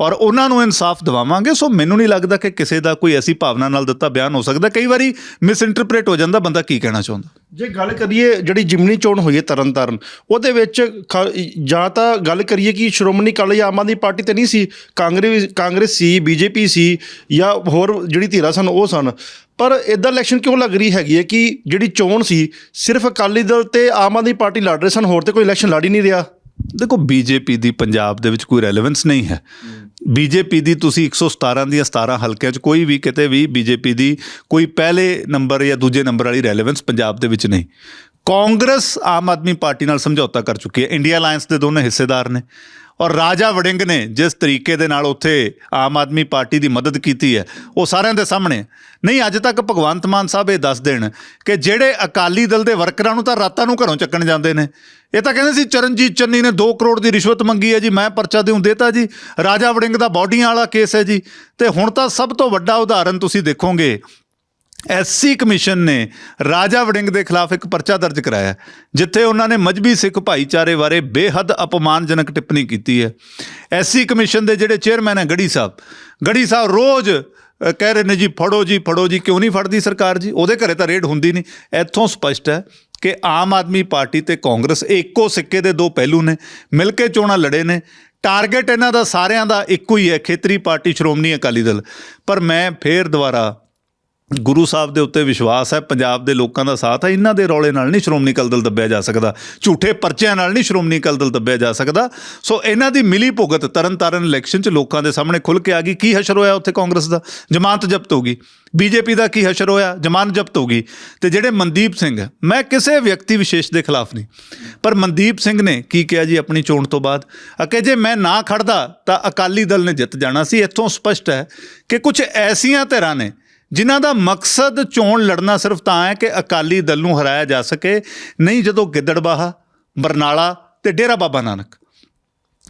ਔਰ ਉਹਨਾਂ ਨੂੰ ਇਨਸਾਫ ਦਿਵਾਵਾਂਗੇ। ਸੋ ਮੈਨੂੰ ਨਹੀਂ ਲੱਗਦਾ ਕਿ ਕਿਸੇ ਦਾ ਕੋਈ ਐਸੀ ਭਾਵਨਾ ਨਾਲ ਦਿੱਤਾ ਬਿਆਨ ਹੋ ਸਕਦਾ। ਕਈ ਵਾਰੀ ਮਿਸਇੰਟਰਪ੍ਰੀਟ ਹੋ ਜਾਂਦਾ, ਬੰਦਾ ਕੀ ਕਹਿਣਾ ਚਾਹੁੰਦਾ? ਜੇ ਗੱਲ ਕਰੀਏ ਜਿਹੜੀ ਜਿਮਨੀ ਚੋਣ ਹੋਈ ਹੈ ਤਰਨਤਾਰਨ, ਉਹਦੇ ਵਿੱਚ ਖ- ਜਾਂ ਤਾਂ ਗੱਲ ਕਰੀਏ ਕਿ ਸ਼੍ਰੋਮਣੀ ਅਕਾਲੀ ਆਮ ਆਦਮੀ ਪਾਰਟੀ ਤੇ ਨਹੀਂ ਸੀ, ਕਾਂਗਰਸ ਕਾਂਗਰਸ ਸੀ, ਬੀਜੇਪੀ ਸੀ, ਜਾਂ ਹੋਰ ਜਿਹੜੀ ਧਿਰਾਂ ਸਨ, ਉਹ ਸਨ। ਪਰ ਇਦਾਂ ਇਲੈਕਸ਼ਨ ਕਿਉਂ ਲੱਗ ਰਹੀ ਹੈਗੀ ਹੈ ਕਿ ਜਿਹੜੀ ਚੋਣ ਸੀ, ਸਿਰਫ ਅਕਾਲੀ ਦਲ ਤੇ ਆਮ ਆਦਮੀ ਪਾਰਟੀ ਲੜ ਰਹੇ ਸਨ, ਹੋਰ ਤੇ ਕੋਈ ਇਲੈਕਸ਼ਨ ਲੜ ਹੀ ਨਹੀਂ ਰਿਹਾ? ਦੇਖੋ, ਬੀਜੇਪੀ ਦੀ ਪੰਜਾਬ ਦੇ ਵਿੱਚ ਕੋਈ ਰੈਲੇਵੈਂਸ ਨਹੀਂ ਹੈ। ਬੀਜੇਪੀ ਦੀ ਤੁਸੀਂ 117 ਦੀਆਂ 17 ਹਲਕਿਆਂ 'ਚ ਕੋਈ ਵੀ ਕਿਤੇ ਵੀ ਬੀਜੇਪੀ ਦੀ ਕੋਈ ਪਹਿਲੇ ਨੰਬਰ ਜਾਂ ਦੂਜੇ ਨੰਬਰ ਵਾਲੀ ਰੈਲੇਵੈਂਸ ਪੰਜਾਬ ਦੇ ਵਿੱਚ ਨਹੀਂ। ਕਾਂਗਰਸ ਆਮ ਆਦਮੀ ਪਾਰਟੀ ਨਾਲ ਸਮਝੌਤਾ ਕਰ ਚੁੱਕੀ ਹੈ। ਇੰਡੀਆ ਅਲਾਈਅੰਸ ਦੇ ਦੋਨੇ ਹਿੱਸੇਦਾਰ ਨੇ। ਔਰ ਰਾਜਾ ਵੜਿੰਗ ਨੇ ਜਿਸ ਤਰੀਕੇ ਦੇ ਨਾਲ ਉੱਥੇ ਆਮ ਆਦਮੀ ਪਾਰਟੀ ਦੀ ਮਦਦ ਕੀਤੀ ਹੈ, ਉਹ ਸਾਰਿਆਂ ਦੇ ਸਾਹਮਣੇ। ਨਹੀਂ, ਅੱਜ ਤੱਕ ਭਗਵੰਤ ਮਾਨ ਸਾਹਿਬ ਇਹ ਦੱਸ ਦੇਣ ਕਿ ਜਿਹੜੇ ਅਕਾਲੀ ਦਲ ਦੇ ਵਰਕਰਾਂ ਨੂੰ ਤਾਂ ਰਾਤਾਂ ਨੂੰ ਘਰੋਂ ਚੱਕਣ ਜਾਂਦੇ ਨੇ। ਇਹ ਤਾਂ ਕਹਿੰਦੇ ਸੀ, ਚਰਨਜੀਤ ਚੰਨੀ ਨੇ 2 ਕਰੋੜ ਦੀ ਰਿਸ਼ਵਤ ਮੰਗੀ ਹੈ ਜੀ, ਮੈਂ ਪਰਚਾ ਦਿਉਂ ਦੇਤਾ ਜੀ। ਰਾਜਾ ਵੜਿੰਗ ਦਾ ਬੋਡੀਆਂ ਵਾਲਾ ਕੇਸ ਹੈ ਜੀ। ਤੇ ਹੁਣ ਤਾਂ ਸਭ ਤੋਂ ਵੱਡਾ ਉਦਾਹਰਨ ਤੁਸੀਂ ਦੇਖੋਗੇ ਐਸਸੀ ਕਮਿਸ਼ਨ ਨੇ ਰਾਜਾ ਵੜਿੰਗ ਦੇ ਖਿਲਾਫ ਇੱਕ ਪਰਚਾ ਦਰਜ ਕਰਾਇਆ, ਜਿੱਥੇ ਉਹਨਾਂ ਨੇ ਮਜਬੀ ਸਿੱਖ ਭਾਈਚਾਰੇ ਬਾਰੇ ਬੇਹੱਦ ਅਪਮਾਨਜਨਕ ਟਿੱਪਣੀ ਕੀਤੀ ਹੈ। ਐਸਸੀ ਕਮਿਸ਼ਨ ਦੇ ਜਿਹੜੇ ਚੇਅਰਮੈਨ ਹੈ ਗੜੀ ਸਾਹਿਬ ਗੜੀ ਸਾਹਿਬ ਰੋਜ਼ ਕਹਿ ਰਹੇ ਨੇ ਜੀ, ਫੜੋ ਜੀ ਫੜੋ ਜੀ, ਕਿਉਂ ਨਹੀਂ ਫੜਦੀ ਸਰਕਾਰ ਜੀ? ਉਹਦੇ ਘਰੇ ਤਾਂ ਰੇਡ ਹੁੰਦੀ ਨਹੀਂ। ਇੱਥੋਂ ਸਪਸ਼ਟ ਹੈ ਕਿ ਆਮ ਆਦਮੀ ਪਾਰਟੀ ਤੇ ਕਾਂਗਰਸ ਇੱਕੋ ਸਿੱਕੇ ਦੇ ਦੋ ਪਹਿਲੂ ਨੇ, ਮਿਲ ਕੇ ਚੋਣਾਂ ਲੜੇ ਨੇ। ਟਾਰਗੇਟ ਇਹਨਾਂ ਦਾ ਸਾਰਿਆਂ ਦਾ ਇੱਕੋ ਹੀ ਹੈ, ਖੇਤਰੀ ਪਾਰਟੀ ਸ਼੍ਰੋਮਣੀ ਅਕਾਲੀ ਦਲ। ਪਰ ਮੈਂ ਫੇਰ ਦੁਬਾਰਾ ਗੁਰੂ ਸਾਹਿਬ ਦੇ ਉੱਤੇ ਵਿਸ਼ਵਾਸ ਹੈ, ਪੰਜਾਬ ਦੇ ਲੋਕਾਂ ਦਾ ਸਾਥ ਹੈ, ਇਹਨਾਂ ਦੇ ਰੌਲੇ ਨਾਲ ਨਹੀਂ ਸ਼੍ਰੋਮਣੀ ਅਕਾਲੀ ਦਲ ਦੱਬਿਆ ਜਾ ਸਕਦਾ, ਝੂਠੇ ਪਰਚਿਆਂ ਨਾਲ ਨਹੀਂ ਸ਼੍ਰੋਮਣੀ ਅਕਾਲੀ ਦਲ ਦੱਬਿਆ ਜਾ ਸਕਦਾ। ਸੋ ਇਹਨਾਂ ਦੀ ਮਿਲੀ ਭੁਗਤ ਤਰਨਤਾਰਨ ਇਲੈਕਸ਼ਨ 'ਚ ਲੋਕਾਂ ਦੇ ਸਾਹਮਣੇ ਖੁੱਲ ਕੇ ਆ ਗਈ। ਕੀ ਹਸ਼ਰ ਹੋਇਆ ਉੱਥੇ ਕਾਂਗਰਸ ਦਾ? ਜ਼ਮਾਨਤ ਜ਼ਬਤ ਹੋ ਗਈ। ਬੀਜੇਪੀ ਦਾ ਕੀ ਹਸ਼ਰ ਹੋਇਆ? ਜ਼ਮਾਨਤ ਜ਼ਬਤ ਹੋ ਗਈ। ਤੇ ਜਿਹੜੇ ਮਨਦੀਪ ਸਿੰਘ, ਮੈਂ ਕਿਸੇ ਵਿਅਕਤੀ ਵਿਸ਼ੇਸ਼ ਦੇ ਖਿਲਾਫ ਨਹੀਂ। ਪਰ ਮਨਦੀਪ ਸਿੰਘ ਨੇ ਕੀ ਕਿਹਾ ਜੀ ਆਪਣੀ ਚੋਣ ਤੋਂ ਬਾਅਦ? ਅਕੇ ਜੇ ਮੈਂ ਨਾ ਖੜਦਾ ਤਾਂ ਅਕਾਲੀ ਦਲ ਨੇ ਜਿੱਤ ਜਾਣਾ ਸੀ। ਇੱਥੋਂ ਸਪਸ਼ਟ ਹੈ ਕਿ ਕੁਝ ਐਸੀਆਂ ਧਿਰਾਂ ਨੇ ਜਿਨ੍ਹਾਂ ਦਾ ਮਕਸਦ ਚੋਣ ਲੜਨਾ ਸਿਰਫ ਤਾਂ ਹੈ ਕਿ ਅਕਾਲੀ ਦਲ ਨੂੰ ਹਰਾਇਆ ਜਾ ਸਕੇ, ਨਹੀਂ ਜਦੋਂ ਗਿੱਦੜਬਾਹਾ, ਬਰਨਾਲਾ ਤੇ ਡੇਰਾ ਬਾਬਾ ਨਾਨਕ।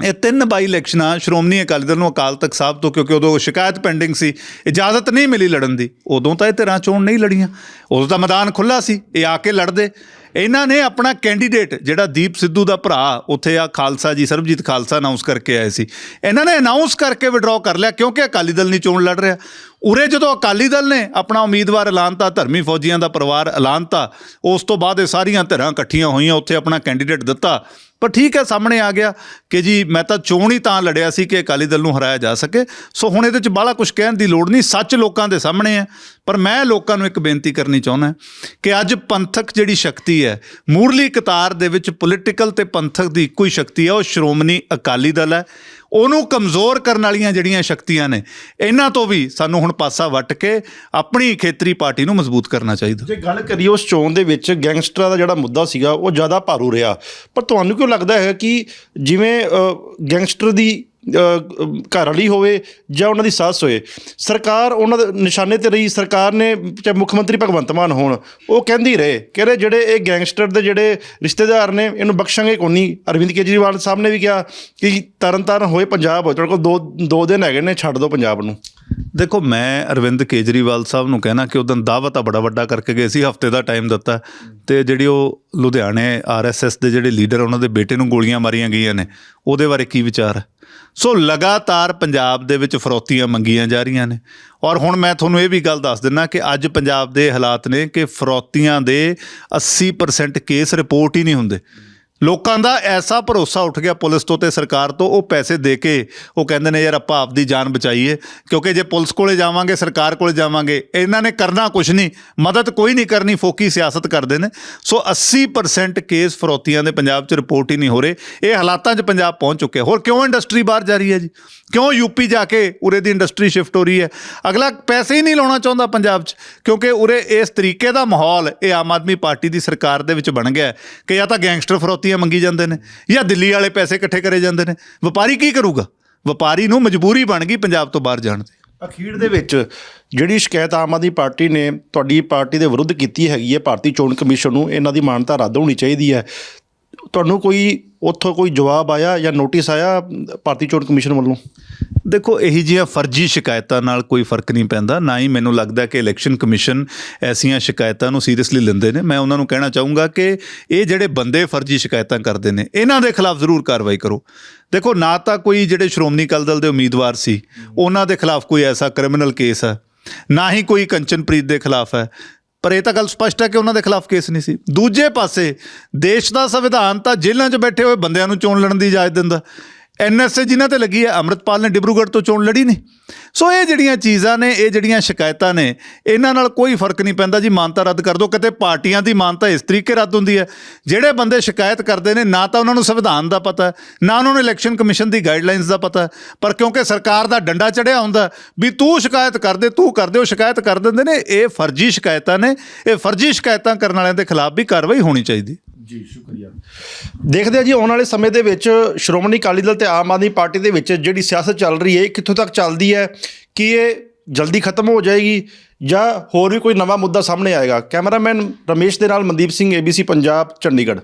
ਇਹ ਤਿੰਨ ਬਾਈ ਇਲੈਕਸ਼ਨਾਂ ਸ਼੍ਰੋਮਣੀ ਅਕਾਲੀ ਦਲ ਨੂੰ ਅਕਾਲ ਤਖਤ ਸਾਹਿਬ ਤੋਂ, ਕਿਉਂਕਿ ਉਦੋਂ ਸ਼ਿਕਾਇਤ ਪੈਂਡਿੰਗ ਸੀ, ਇਜਾਜ਼ਤ ਨਹੀਂ ਮਿਲੀ ਲੜਨ ਦੀ। ਉਦੋਂ ਤਾਂ ਇਹ ਧਿਰਾਂ ਚੋਣ ਨਹੀਂ ਲੜੀਆਂ। ਉਦੋਂ ਤਾਂ ਮੈਦਾਨ ਖੁੱਲਾ ਸੀ, ਇਹ ਆ ਕੇ ਲੜਦੇ। ਇਹਨਾਂ ਨੇ ਆਪਣਾ ਕੈਂਡੀਡੇਟ ਜਿਹੜਾ ਦੀਪ ਸਿੱਧੂ ਦਾ ਭਰਾ, ਉੱਥੇ ਆ ਖਾਲਸਾ ਜੀ, ਸਰਬਜੀਤ ਖਾਲਸਾ ਅਨਾਉਂਸ ਕਰਕੇ ਆਏ ਸੀ। ਇਹਨਾਂ ਨੇ ਅਨਾਉਂਸ ਕਰਕੇ ਵਿਡਰਾਅ ਕਰ ਲਿਆ, ਕਿਉਂਕਿ ਅਕਾਲੀ ਦਲ ਨਹੀਂ ਚੋਣ ਲੜ ਰਿਹਾ। ਉਰੇ ਜਦੋਂ ਅਕਾਲੀ ਦਲ ਨੇ ਆਪਣਾ ਉਮੀਦਵਾਰ ਐਲਾਨਤਾ ਧਰਮੀ ਫੌਜੀਆਂ ਦਾ ਪਰਿਵਾਰ ਐਲਾਨਤਾ ਉਸ ਤੋਂ ਬਾਅਦ ਇਹ ਸਾਰੀਆਂ ਧਿਰਾਂ ਇਕੱਠੀਆਂ ਹੋਈਆਂ, ਉੱਥੇ ਆਪਣਾ ਕੈਂਡੀਡੇਟ ਦਿੱਤਾ। ਪਰ ਠੀਕ ਹੈ, ਸਾਹਮਣੇ ਆ ਗਿਆ ਕਿ ਜੀ ਮੈਂ ਤਾਂ ਚੋਣ ਹੀ ਤਾਂ ਲੜਿਆ ਸੀ ਕਿ ਅਕਾਲੀ ਦਲ ਨੂੰ ਹਰਾਇਆ ਜਾ ਸਕੇ। ਸੋ ਹੁਣ ਇਹਦੇ ਵਿੱਚ ਬਾਹਲਾ ਕੁਝ ਕਹਿਣ ਦੀ ਲੋੜ ਨਹੀਂ, ਸੱਚ ਲੋਕਾਂ ਦੇ ਸਾਹਮਣੇ ਹੈ। ਪਰ ਮੈਂ ਲੋਕਾਂ ਨੂੰ ਇੱਕ ਬੇਨਤੀ ਕਰਨੀ ਚਾਹੁੰਦਾ ਕਿ ਅੱਜ ਪੰਥਕ ਜਿਹੜੀ ਸ਼ਕਤੀ ਹੈ, ਮੂਰਲੀ ਕਤਾਰ ਦੇ ਵਿੱਚ ਪੋਲੀਟੀਕਲ ਤੇ ਪੰਥਕ ਦੀ ਇੱਕੋ ਹੀ ਸ਼ਕਤੀ ਹੈ, ਉਹ ਸ਼੍ਰੋਮਣੀ ਅਕਾਲੀ ਦਲ ਹੈ। ਉਹਨੂੰ ਕਮਜ਼ੋਰ ਕਰਨ ਵਾਲੀਆਂ ਜਿਹੜੀਆਂ ਸ਼ਕਤੀਆਂ ਨੇ, ਇਹਨਾਂ ਤੋਂ ਵੀ ਸਾਨੂੰ ਹੁਣ ਪਾਸਾ ਵੱਟ ਕੇ ਆਪਣੀ ਖੇਤਰੀ ਪਾਰਟੀ ਨੂੰ ਮਜ਼ਬੂਤ ਕਰਨਾ ਚਾਹੀਦਾ। ਜੇ ਗੱਲ ਕਰੀਏ ਉਸ ਚੋਣ ਦੇ ਵਿੱਚ ਗੈਂਗਸਟਰਾਂ ਦਾ ਜਿਹੜਾ ਮੁੱਦਾ ਸੀਗਾ, ਉਹ ਜ਼ਿਆਦਾ ਭਾਰੂ ਰਿਹਾ। ਪਰ ਤੁਹਾਨੂੰ ਕਿਉਂ ਲੱਗਦਾ ਹੈ ਕਿ ਜਿਵੇਂ ਗੈਂਗਸਟਰ ਦੀ ਘਰ ਵਾਲੀ ਹੋਵੇ ਜਾਂ ਉਹਨਾਂ ਦੀ ਸੱਸ ਹੋਏ, ਸਰਕਾਰ ਉਹਨਾਂ ਦੇ ਨਿਸ਼ਾਨੇ ਤੇ ਰਹੀ, ਸਰਕਾਰ ਨੇ ਚਾਹੇ ਮੁੱਖ ਮੰਤਰੀ ਭਗਵੰਤ ਮਾਨ ਹੋਣ, ਉਹ ਕਹਿੰਦੀ ਰਹੇ ਕਹਿੰਦੇ ਜਿਹੜੇ ਇਹ ਗੈਂਗਸਟਰ ਦੇ ਜਿਹੜੇ ਰਿਸ਼ਤੇਦਾਰ ਨੇ, ਇਹਨੂੰ ਬਖਸ਼ਾਂਗੇ ਕੋਈ ਨਹੀਂ ਅਰਵਿੰਦ ਕੇਜਰੀਵਾਲ ਸਾਹਿਬ ਨੇ ਵੀ ਕਿਹਾ ਕਿ ਤਰਨ ਤਾਰਨ ਹੋਏ ਪੰਜਾਬ ਹੋਏ ਤੁਹਾਡੇ ਕੋਲ ਦੋ ਦੋ ਦਿਨ ਹੈਗੇ ਨੇ, ਛੱਡ ਦਿਓ ਪੰਜਾਬ ਨੂੰ। ਦੇਖੋ, ਮੈਂ ਅਰਵਿੰਦ ਕੇਜਰੀਵਾਲ ਸਾਹਿਬ ਨੂੰ ਕਹਿਣਾ ਕਿ ਉਦੋਂ ਦਾਅਵਾ ਤਾਂ ਬੜਾ ਵੱਡਾ ਕਰਕੇ ਗਏ ਸੀ, ਹਫ਼ਤੇ ਦਾ ਟਾਈਮ ਦਿੱਤਾ ਤੇ ਜਿਹੜੀ ਉਹ ਲੁਧਿਆਣੇ ਆਰਐਸਐਸ ਦੇ ਜਿਹੜੇ ਲੀਡਰ ਉਹਨਾਂ ਦੇ ਬੇਟੇ ਨੂੰ ਗੋਲੀਆਂ ਮਾਰੀਆਂ ਗਈਆਂ ਨੇ। ਉਹਦੇ ਬਾਰੇ ਕੀ ਵਿਚਾਰ ਹੈ? ਸੋ ਲਗਾਤਾਰ ਪੰਜਾਬ ਦੇ ਵਿੱਚ ਫਰੋਤੀਆਂ ਮੰਗੀਆਂ ਜਾ ਰਹੀਆਂ ਨੇ। ਔਰ ਹੁਣ ਮੈਂ ਤੁਹਾਨੂੰ ਇਹ ਵੀ ਗੱਲ ਦੱਸ ਦਿੰਨਾ ਕਿ ਅੱਜ ਪੰਜਾਬ ਦੇ ਹਾਲਾਤ ਨੇ ਕਿ ਫਰੋਤੀਆਂ ਦੇ 80% ਕੇਸ ਰਿਪੋਰਟ ਹੀ ਨਹੀਂ ਹੁੰਦੇ। ਲੋਕਾਂ ਦਾ ਐਸਾ ਭਰੋਸਾ ਉੱਠ ਗਿਆ ਪੁਲਿਸ ਤੋਂ ਤੇ ਸਰਕਾਰ ਤੋਂ, ਉਹ ਪੈਸੇ ਦੇ ਕੇ ਉਹ ਕਹਿੰਦੇ ਨੇ, ਯਾਰ ਆਪਾਂ ਆਪਦੀ ਜਾਨ ਬਚਾਈਏ। ਕਿਉਂਕਿ ਜੇ ਪੁਲਿਸ ਕੋਲੇ ਜਾਵਾਂਗੇ, ਸਰਕਾਰ ਕੋਲੇ ਜਾਵਾਂਗੇ, ਇਹਨਾਂ ਨੇ ਕਰਨਾ ਕੁਝ ਨਹੀਂ, ਮਦਦ ਕੋਈ ਨਹੀਂ ਕਰਨੀ, ਫੋਕੀ ਸਿਆਸਤ ਕਰਦੇ ਨੇ। ਸੋ 80% ਕੇਸ ਫਰੋਤੀਆਂ ਦੇ ਪੰਜਾਬ 'ਚ ਰਿਪੋਰਟ ਹੀ ਨਹੀਂ ਹੋ ਰਹੇ। ਇਹ ਹਾਲਾਤਾਂ 'ਚ ਪੰਜਾਬ ਪਹੁੰਚ ਚੁੱਕਿਆ ਹੋਰ ਕਿਉਂ ਇੰਡਸਟਰੀ ਬਾਹਰ ਜਾ ਰਹੀ ਹੈ ਜੀ? ਕਿਉਂ ਯੂਪੀ ਜਾ ਕੇ ਉਰੇ ਦੀ ਇੰਡਸਟਰੀ ਸ਼ਿਫਟ ਹੋ ਰਹੀ ਹੈ? ਅਗਲਾ ਪੈਸੇ ਹੀ ਨਹੀਂ ਲਾਉਣਾ ਚਾਹੁੰਦਾ ਪੰਜਾਬ 'ਚ, ਕਿਉਂਕਿ ਉਰੇ ਇਸ ਤਰੀਕੇ ਦਾ ਮਾਹੌਲ ਇਹ ਆਮ ਆਦਮੀ ਪਾਰਟੀ ਦੀ ਸਰਕਾਰ ਦੇ ਵਿੱਚ ਬਣ ਗਿਆ ਕਿ ਜਾਂ ਤਾਂ ਗੈਂਗਸਟਰ ਫਰੋਤੀਆਂ ਮੰਗੀ ਜਾਂਦੇ ਨੇ ਜਾਂ ਦਿੱਲੀ ਵਾਲੇ ਪੈਸੇ ਇਕੱਠੇ ਕਰੇ ਜਾਂਦੇ ਨੇ, ਵਪਾਰੀ ਕੀ ਕਰੂਗਾ? ਵਪਾਰੀ ਨੂੰ ਮਜਬੂਰੀ ਬਣ ਗਈ ਪੰਜਾਬ ਤੋਂ ਬਾਹਰ ਜਾਣ ਦੀ। ਅਖੀਰ ਦੇ ਵਿੱਚ ਜਿਹੜੀ ਸ਼ਿਕਾਇਤ ਆਮ ਆਦਮੀ ਪਾਰਟੀ ਨੇ ਤੁਹਾਡੀ ਪਾਰਟੀ ਦੇ ਵਿਰੁੱਧ ਕੀਤੀ ਹੈਗੀ ਹੈ, ਭਾਰਤੀ ਚੋਣ ਕਮਿਸ਼ਨ ਨੂੰ, ਇਹਨਾਂ ਦੀ ਮਾਨਤਾ ਰੱਦ ਹੋਣੀ ਚਾਹੀਦੀ ਹੈ। ਤੁਹਾਨੂੰ ਕੋਈ ਉੱਥੋਂ ਕੋਈ ਜਵਾਬ ਆਇਆ ਜਾਂ ਨੋਟਿਸ ਆਇਆ ਭਾਰਤੀ ਚੋਣ ਕਮਿਸ਼ਨ ਵੱਲੋਂ? ਦੇਖੋ, ਇਹੀ ਜਿਹੀਆਂ ਫਰਜ਼ੀ ਸ਼ਿਕਾਇਤਾਂ ਨਾਲ ਕੋਈ ਫ਼ਰਕ ਨਹੀਂ ਪੈਂਦਾ, ਨਾ ਹੀ ਮੈਨੂੰ ਲੱਗਦਾ ਕਿ ਇਲੈਕਸ਼ਨ ਕਮਿਸ਼ਨ ਐਸੀਆਂ ਸ਼ਿਕਾਇਤਾਂ ਨੂੰ ਸੀਰੀਅਸਲੀ ਲੈਂਦੇ ਨੇ। ਮੈਂ ਉਹਨਾਂ ਨੂੰ ਕਹਿਣਾ ਚਾਹੂੰਗਾ ਕਿ ਇਹ ਜਿਹੜੇ ਬੰਦੇ ਫਰਜ਼ੀ ਸ਼ਿਕਾਇਤਾਂ ਕਰਦੇ ਨੇ, ਇਹਨਾਂ ਦੇ ਖਿਲਾਫ ਜ਼ਰੂਰ ਕਾਰਵਾਈ ਕਰੋ। ਦੇਖੋ, ਨਾ ਤਾਂ ਕੋਈ ਜਿਹੜੇ ਸ਼੍ਰੋਮਣੀ ਅਕਾਲੀ ਦਲ ਦੇ ਉਮੀਦਵਾਰ ਸੀ, ਉਹਨਾਂ ਦੇ ਖਿਲਾਫ ਕੋਈ ਐਸਾ ਕ੍ਰਿਮੀਨਲ ਕੇਸ ਹੈ, ਨਾ ਹੀ ਕੋਈ ਕੰਚਨਪ੍ਰੀਤ ਦੇ ਖਿਲਾਫ ਹੈ। ਪਰ ਇਹ ਤਾਂ ਗੱਲ ਸਪਸ਼ਟ ਹੈ ਕਿ ਉਹਨਾਂ ਦੇ ਖਿਲਾਫ ਕੇਸ ਨਹੀਂ ਸੀ। ਦੂਜੇ ਪਾਸੇ, ਦੇਸ਼ ਦਾ ਸੰਵਿਧਾਨ ਤਾਂ ਜੇਲ੍ਹਾਂ 'ਚ ਬੈਠੇ ਹੋਏ ਬੰਦਿਆਂ ਨੂੰ ਚੋਣ ਲੜਨ ਦੀ ਇਜਾਜ਼ਤ ਦਿੰਦਾ। ਐਨਐਸਏ ਜਿਨ੍ਹਾਂ ਤੇ ਲੱਗੀ ਹੈ, ਅੰਮ੍ਰਿਤਪਾਲ ਨੇ ਡਿਬਰੂਗੜ੍ਹ ਤੋਂ ਚੋਣ ਲੜੀ ਨਹੀਂ। ਸੋ ਇਹ ਜਿਹੜੀਆਂ ਚੀਜ਼ਾਂ ਨੇ, ਇਹ ਜਿਹੜੀਆਂ ਸ਼ਿਕਾਇਤਾਂ ਨੇ, ਇਹਨਾਂ ਨਾਲ ਕੋਈ ਫ਼ਰਕ ਨਹੀਂ ਪੈਂਦਾ ਜੀ, ਮਾਨਤਾ ਰੱਦ ਕਰ ਦਿਓ। ਕਿਤੇ ਪਾਰਟੀਆਂ ਦੀ ਮਾਨਤਾ ਇਸ ਤਰੀਕੇ ਰੱਦ ਹੁੰਦੀ ਹੈ, ਜਿਹੜੇ ਬੰਦੇ ਸ਼ਿਕਾਇਤ ਕਰਦੇ ਨੇ, ਨਾ ਤਾਂ ਉਹਨਾਂ ਨੂੰ ਸੰਵਿਧਾਨ ਦਾ ਪਤਾ ਨਾ ਉਹਨਾਂ ਨੂੰ ਇਲੈਕਸ਼ਨ ਕਮਿਸ਼ਨ ਦੀ ਗਾਈਡਲਾਈਨਸ ਦਾ ਪਤਾ ਪਰ ਕਿਉਂਕਿ ਸਰਕਾਰ ਦਾ ਡੰਡਾ ਚੜਿਆ ਹੁੰਦਾ ਵੀ ਤੂੰ ਸ਼ਿਕਾਇਤ ਕਰਦੇ ਤੂੰ ਕਰ ਦਿਓ ਸ਼ਿਕਾਇਤ ਕਰ ਦਿੰਦੇ ਨੇ, ਇਹ ਫਰਜ਼ੀ ਸ਼ਿਕਾਇਤਾਂ ਨੇ, ਇਹ ਫਰਜ਼ੀ ਸ਼ਿਕਾਇਤਾਂ ਕਰਨ ਵਾਲਿਆਂ ਦੇ ਖਿਲਾਫ ਵੀ ਕਾਰਵਾਈ ਹੋਣੀ ਚਾਹੀਦੀ ਜੀ, ਸ਼ੁਕਰੀਆ। ਦੇਖਦੇ ਆ ਜੀ, ਆਉਣ ਵਾਲੇ ਸਮੇਂ ਦੇ ਵਿੱਚ ਸ਼੍ਰੋਮਣੀ ਅਕਾਲੀ ਦਲ ਤੇ ਆਮ ਆਦਮੀ ਪਾਰਟੀ ਦੇ ਵਿੱਚ ਜਿਹੜੀ ਸਿਆਸਤ ਚੱਲ ਰਹੀ ਹੈ, ਇਹ ਕਿੱਥੋਂ ਤੱਕ ਚੱਲਦੀ ਹੈ? ਕਿ ਇਹ ਜਲਦੀ ਖਤਮ ਹੋ ਜਾਏਗੀ ਜਾਂ ਹੋਰ ਵੀ ਕੋਈ ਨਵਾਂ ਮੁੱਦਾ ਸਾਹਮਣੇ ਆਏਗਾ? ਕੈਮਰਾਮੈਨ ਰਮੇਸ਼ ਦੇ ਨਾਲ ਮਨਦੀਪ ਸਿੰਘ ABC ਪੰਜਾਬ, ਚੰਡੀਗੜ੍ਹ।